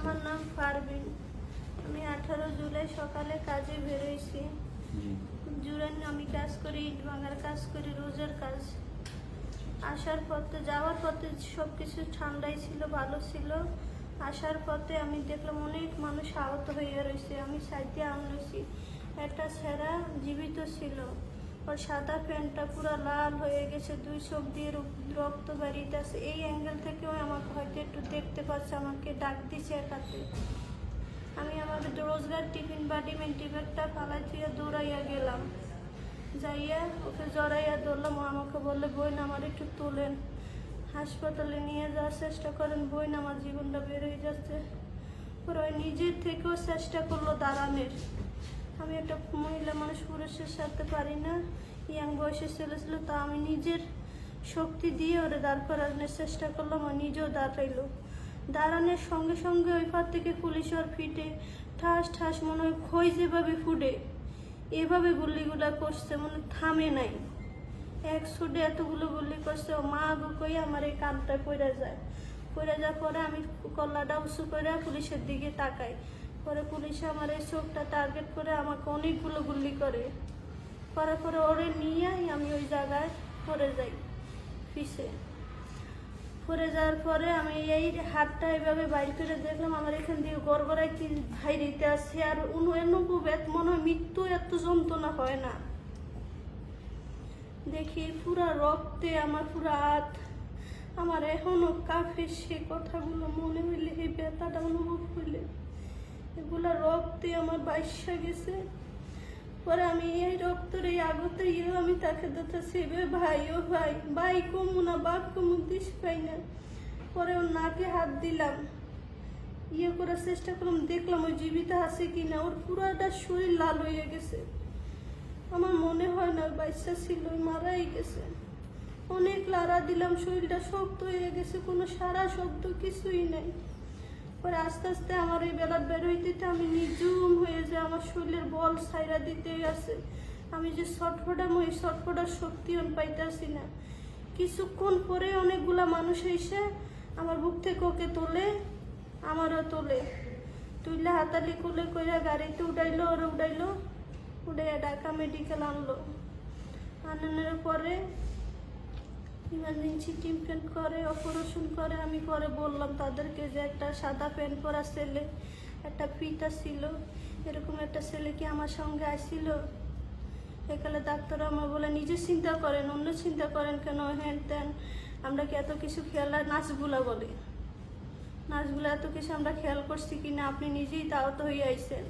আমার নাম পারভিন আমি আঠারো জুলাই সকালে কাজে বেরোইছি। জুরান আমি কাজ করি ইট ভাঙার কাজ করি রোজের কাজ। আসার পথে যাওয়ার পথে সব কিছু ঠান্ডাই ছিল ভালো ছিল। আসার পথে আমি দেখলাম অনেক মানুষ আহত হয়ে রয়েছে আমি সাইডে আনলছি একটা ছেঁড়া জীবিত ছিল। ওর সাদা ফ্যানটা পুরো লাল হয়ে গেছে, দুই চোখ দিয়ে রক্ত বেরিয়ে আছে। এই অ্যাঙ্গেল থেকেও আমাকে হয়তো একটু দেখতে পাচ্ছে, আমাকে ডাক দিছে একাতে। আমি আমার রোজগার টিফিন বা ডিমেন্টি টিফিনটা ফালাই দিয়ে দৌড়াইয়া গেলাম। যাইয়া ওকে জড়াইয়া ধরলাম আমাকে বললে বই না আমার একটু তোলেন। হাসপাতালে নিয়ে যাওয়ার চেষ্টা করেন বই না আমার জীবনটা বের হয়ে যাচ্ছে। ওরা নিজের থেকেও চেষ্টা করল দাঁড়ানোর। আমি একটা মহিলা মানুষ পুরুষের সাথে পারি না। ইয়াং বয়সের ছেলে ছিল, তা আমি নিজের শক্তি দিয়ে ওরে দাঁড় করানোর চেষ্টা করলাম ও নিজেও দাঁড়াইলো। দাঁড়ানোর সঙ্গে সঙ্গে ওই পার থেকে পুলিশ ওর ফিটে ঠাস ঠাস মনে হয় খই যেভাবে ফুটে, এভাবে গুলিগুলা করছে, মনে থামে নাই। এক সুডে এতগুলো গুলি করছে, ও মা গো কই আমার এই কানটা পড়ে যায়। পড়ে যাওয়ার পরে আমি কল্লাটা উঁচু করে পুলিশের দিকে তাকাই। পরে পুলিশে আমার এই চোখটা টার্গেট করে আমাকে অনেকগুলো গুলি করে। করার পরে ওরে নিয়েই আমি ওই জায়গায় পরে যাই, পিছে। পরে যাওয়ার পরে আমি এই হাতটা এভাবে বাইর করে দেখলাম, আমার এখান দিয়ে গড়গড়ায় কি ভাই দিতে আছে আর উনু অনুভব এত মনে হয় মৃত্যু, এত যন্ত্রণা হয় না। দেখি পুরা রক্তে, আমার পুরা হাত। আমার এখনও কাফে সে কথাগুলো মনে হইলে, এই ব্যথাটা অনুভব হইলে। এগুলা রক্তে আমার বাইশা গেছে। পরে আমি এই রক্তের এই আগতে ইয়ে আমি তাকে দিতেছি রে ভাই, ও ভাই ভাই কমু না, বাপ কমু, দিস পাই না। পরে ওর নাকে হাত দিলাম। ইয়ে করার চেষ্টা করলাম, দেখলাম ওই জীবিত আছে কি না ওর পুরাটা শরীর লাল হয়ে গেছে। আমার মনে হয় না বাচ্চা ছিল মারাই গেছে। অনেক লাড়া দিলাম, শরীরটা শক্ত হয়ে গেছে, কোনো সারা শব্দ কিছুই নাই। পরে আস্তে আস্তে আমার এই বেলা বেরোইতে আমি নিজুম হয়ে যায় আমার শরীরের বল সাইরা দিতে আছে। আমি যে ছটফটাম ওই ছটফটার শক্তি আমি পাইতেছি না। কিছুক্ষণ পরে অনেকগুলা মানুষ এসে আমার বুক থেকে ওকে তোলে, আমারও তোলে। তুইলে হাতালি কুলে কইরা গাড়িতে উঠাইলো, ওরা উঠাইলো, উঠাইয়া ঢাকা মেডিকেল আনলো। আনানোর পরে ইমার্জেন্সি ট্রিটমেন্ট করে, অপারেশন করে, আমি পরে বললাম তাদেরকে যে একটা সাদা প্যান্ট পরা ছেলে, একটা পিতা ছিল এরকম একটা ছেলে কি আমার সঙ্গে আসছিল একালে ডাক্তার আমার বলে, নিজে চিন্তা করেন, অন্য চিন্তা করেন কেন? হ্যান ত্যান, আমরা কি এত কিছু খেয়াল নাচগুলা বলে? নাচগুলো এত কিছু আমরা খেয়াল করছি কি না? আপনি নিজেই তাহত হয়ে আইছেন।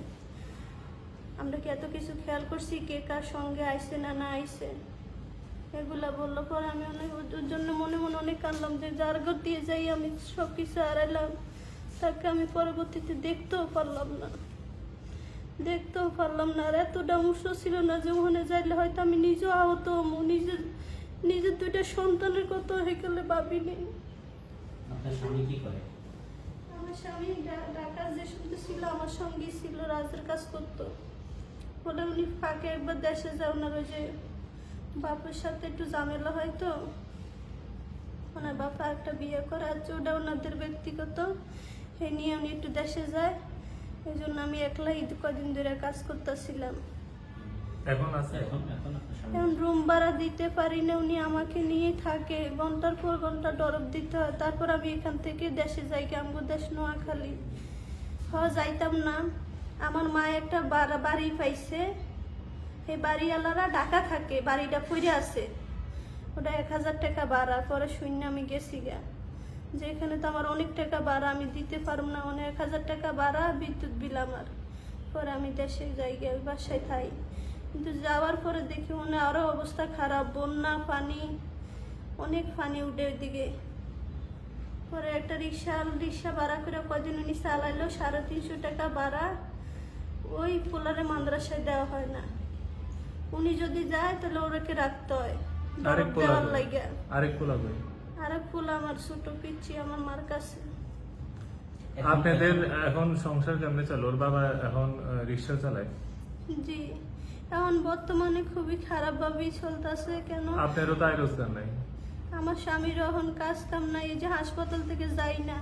আমরা কি এত কিছু খেয়াল করছি কে কার সঙ্গে আইছে না না আইছে? এগুলা বলল। পরে আমি অনেক ওর জন্য মনে মনে অনেক কানলাম যে যার ঘর দিয়ে যাই আমি সব কিছু হারাইলাম। তাকে আমি পরবর্তীতে দেখতেও পারলাম না। দেখতেও পারলাম না আর এতটা উৎস ছিল না যে ওখানে যাইলে হয়তো আমি নিজেও আহত হমু নিজের নিজের দুইটা সন্তানের কথা হয়ে গেলে ভাবিনি আপনার স্বামী কি করে? আমার স্বামী ডা- ঢাকার যে শুনতে ছিল আমার সঙ্গে ছিল রাজের কাজ করতো। বলে উনি ফাঁকে একবার দেশে যাও না ওই যে বাপের সাথে একটু ঝামেলা হয় তো। ওনার বাপা একটা বিয়ে করে আছে ওটা ওনাদের ব্যক্তিগত। এই নিয়ে উনি একটু দেশে যায়। এই জন্য আমি একলা ঈদ কদিন ধরে কাজ করতেছিলাম। এখন আছে? এখন এখন এখন রুম ভাড়া দিতে পারি না উনি আমাকে নিয়ে থাকে। ঘণ্টার পর ঘণ্টা ডরব দিতে হয়। তারপর আমি এখান থেকে দেশে যাই আমগো দেশ নোয়াখালী। হ যাইতাম না। আমার মা একটা বাড়া- বাড়ি পাইছে। এই বাড়িওয়ালারা ঢাকা থাকে, বাড়িটা পড়ে আছে। ওটা এক হাজার টাকা ভাড়া, পরে শূন্য আমি গেছি গা। যে এখানে তো আমার অনেক টাকা বাড়া আমি দিতে পারব না, অনেক এক হাজার টাকা বাড়া বিদ্যুৎ বিল আমার। পরে আমি দেশে যাই গে ওই বাসায় থাই। কিন্তু যাওয়ার পরে দেখি মনে আরও অবস্থা খারাপ, বন্যা, পানি, অনেক পানি উঠে ওইদিকে। পরে একটা রিক্সা রিক্সা ভাড়া করে কদিন উনি চালাইলো, সাড়ে তিনশো টাকা ভাড়া। ওই পোলারে মাদ্রাসায় দেওয়া হয় না। উনি যদি যায় তাহলে ওরাকে রাখতে হয়। আরেক পোলা দেওয়ার লাগে আরেক পোলা কই? আরেক পোলা আমার ছোট পিচ্ছি আমার মার কাছে। আপনাদের এখন সংসার কেমনে চলে? ওর বাবা এখন রিক্সা চালায়? জি। এখন বর্তমানে খুবই খারাপ ভাবেই চলতেছে কেন? আপনারও তো আয় রোজগার নাই। আমার স্বামীর এখন কাজ কাম নাই এই যে হাসপাতাল থেকে যাই না।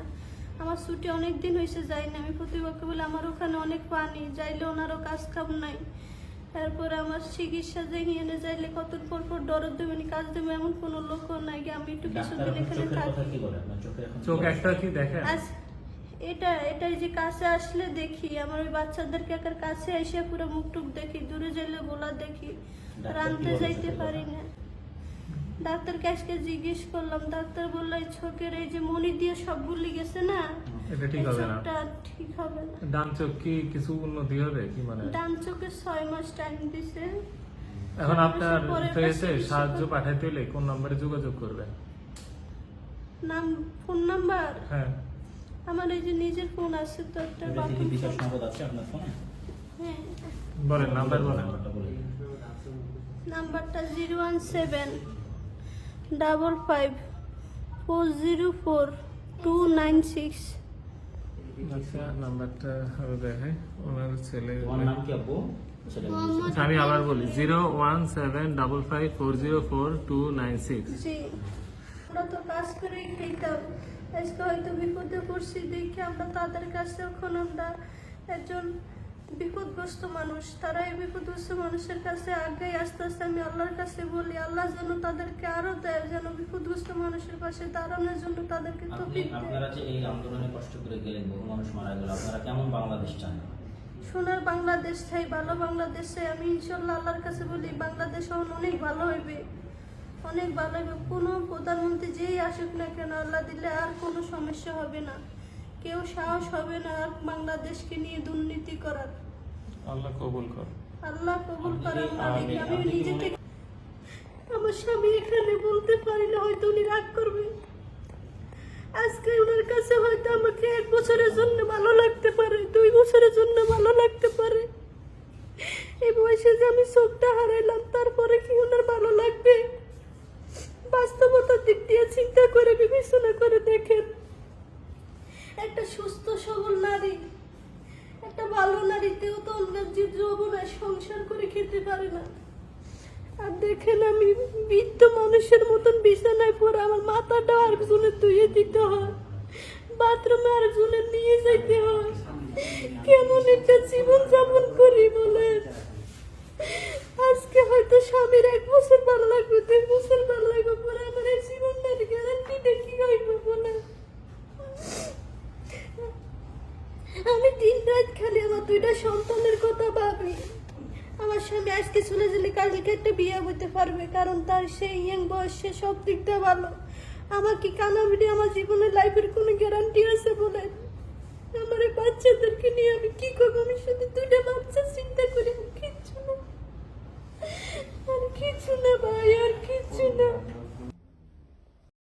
আমার ছুটি অনেক দিন হয়েছে যাইনি আমি প্রতিপক্ষ বলে আমার ওখানে অনেক পানি যাইলে ওনারও কাজ কাম নাই। তারপরে আমার চিকিৎসা যে এনে যাইলে কত পর পর ডরর দেবেনি কাজ দেবে এমন কোনো লোকও নাই যে আমি একটু কিছুদিন এখন থাকি কি কি চোখ একটা কি দেখে আজ এটা এটাই যে কাছে আসলে দেখি আমার ওই বাচ্চাদেরকে একার কাছে এসে পুরো মুখ টুক দেখি দূরে যাইলে বলা দেখি রানতে যাইতে পারি না। ডাক্তারকে আজকে জিজ্ঞেস করলাম ডাক্তার বলল এই চোখের এই যে মনি দিয়ে সব গুলি গেছে না এটা ঠিক হবে না। চোখটা ঠিক হবে না। ডান চোখ কি কিছু উন্নতি হবে? কি মানে? ডান চোখে ছয় মাস টাইম দিছে। এখন আপনার ফেসে সাহায্য পাঠাইতে হলে কোন নম্বরে যোগাযোগ করবেন? নাম ফোন নাম্বার হ্যাঁ। আমার এই যে নিজের ফোন আছে তো একটা এটা কি বাটন বিকাশ ফোন। আছে আপনার ফোনে হ্যাঁ। বলেন নাম্বার বলেন। নাম্বারটা zero one seven double five four zero four two nine six আচ্ছা নাম্বারটা আমি দেখাই। ওনার ছেলে তোমার নাম কি আব্বু? আমি আবার বলি zero one seven double five four zero four two nine six. আমরা তো কাজ করেই খেতাম আজকে হয়তো বিপদে পড়ছি দেখে আমরা তাদের কাছে এখন আমরা একজন বিপদগ্রস্ত মানুষ তারা এই বিপদগ্রস্ত মানুষের কাছে আগে আস্তে আস্তে আমি আল্লাহর কাছে বলি আল্লাহ যেন তাদেরকে আরও দেয় যেন বিপদগ্রস্ত মানুষের পাশে দাঁড়ানোর জন্য তাদেরকে আপনারা যে এই আন্দোলনে কষ্ট করে গেলেন বহু মানুষ মারা গেল আপনারা কেমন বাংলাদেশ চান? সোনার বাংলাদেশ চাই ভালো বাংলাদেশ চাই আমি ইনশাল্লাহ আল্লাহর কাছে বলি বাংলাদেশ এখন অনেক ভালো হইবে অনেক ভালো হইবে। কোনো প্রধানমন্ত্রী যেই আসুক না কেন আল্লাহ দিলে আর কোনো সমস্যা হবে না। কেউ সাহস হবে না বাংলাদেশকে নিয়ে দুর্নীতি করার। আল্লাহ কবুল কর। আল্লাহ কবুল করার মালিক। আমি নিজে থেকে আমার স্বামী এখানে বলতে পারি না হয়তো উনি রাগ করবে। আজকে ওনার কাছে হয়তো আমাকে এক বছরের জন্য ভালো লাগতে পারে দুই বছরের জন্য ভালো লাগতে পারে। এই বয়সে যে আমি চোখটা হারাইলাম তারপরে কি ওনার ভালো লাগবে? বাস্তবতার দিক দিয়ে চিন্তা করে বিবেচনা করে দেখেন। একটা সুস্থ, সবল নারী। একটা ভালো নারীতেও তো অন্য যৌবনায় সংসার করে খেতে পারে না। আর দেখেন আমি বৃদ্ধ মানুষের মতন বিছানায় পড়ে আমার মাথাটা আরেকজনের ধুয়ে দিতে হয়, বাথরুমে আরেকজনের নিয়ে যেতে হয়। কেমন একটা জীবন যাপন করি বলে আজকে হয়তো স্বামীর এক বছর ভালো লাগবে, দুই বছর ভালো লাগবে, পরে আমার এই জীবনটার গ্যারান্টিটা কি হইবে বলে আমি দিন রাত খালি আমার দুইটা সন্তানের কথা ভাবি। আমার স্বামী আজকে চলে গেলে কালকে একটা বিয়ে হতে পারবে, কারণ তার সেই ইয়াং বয়স, সে সব দিকটা ভালো। আমার কি কানাবিটি আমার জীবনের লাইফের কোনো গ্যারান্টি আছে বলে। আমার বাচ্চাদেরকে নিয়ে আমি কি করব? আমি শুধু দুইটা বাচ্চা চিন্তা করি আর কিচ্ছু না। আর কিছু না ভাই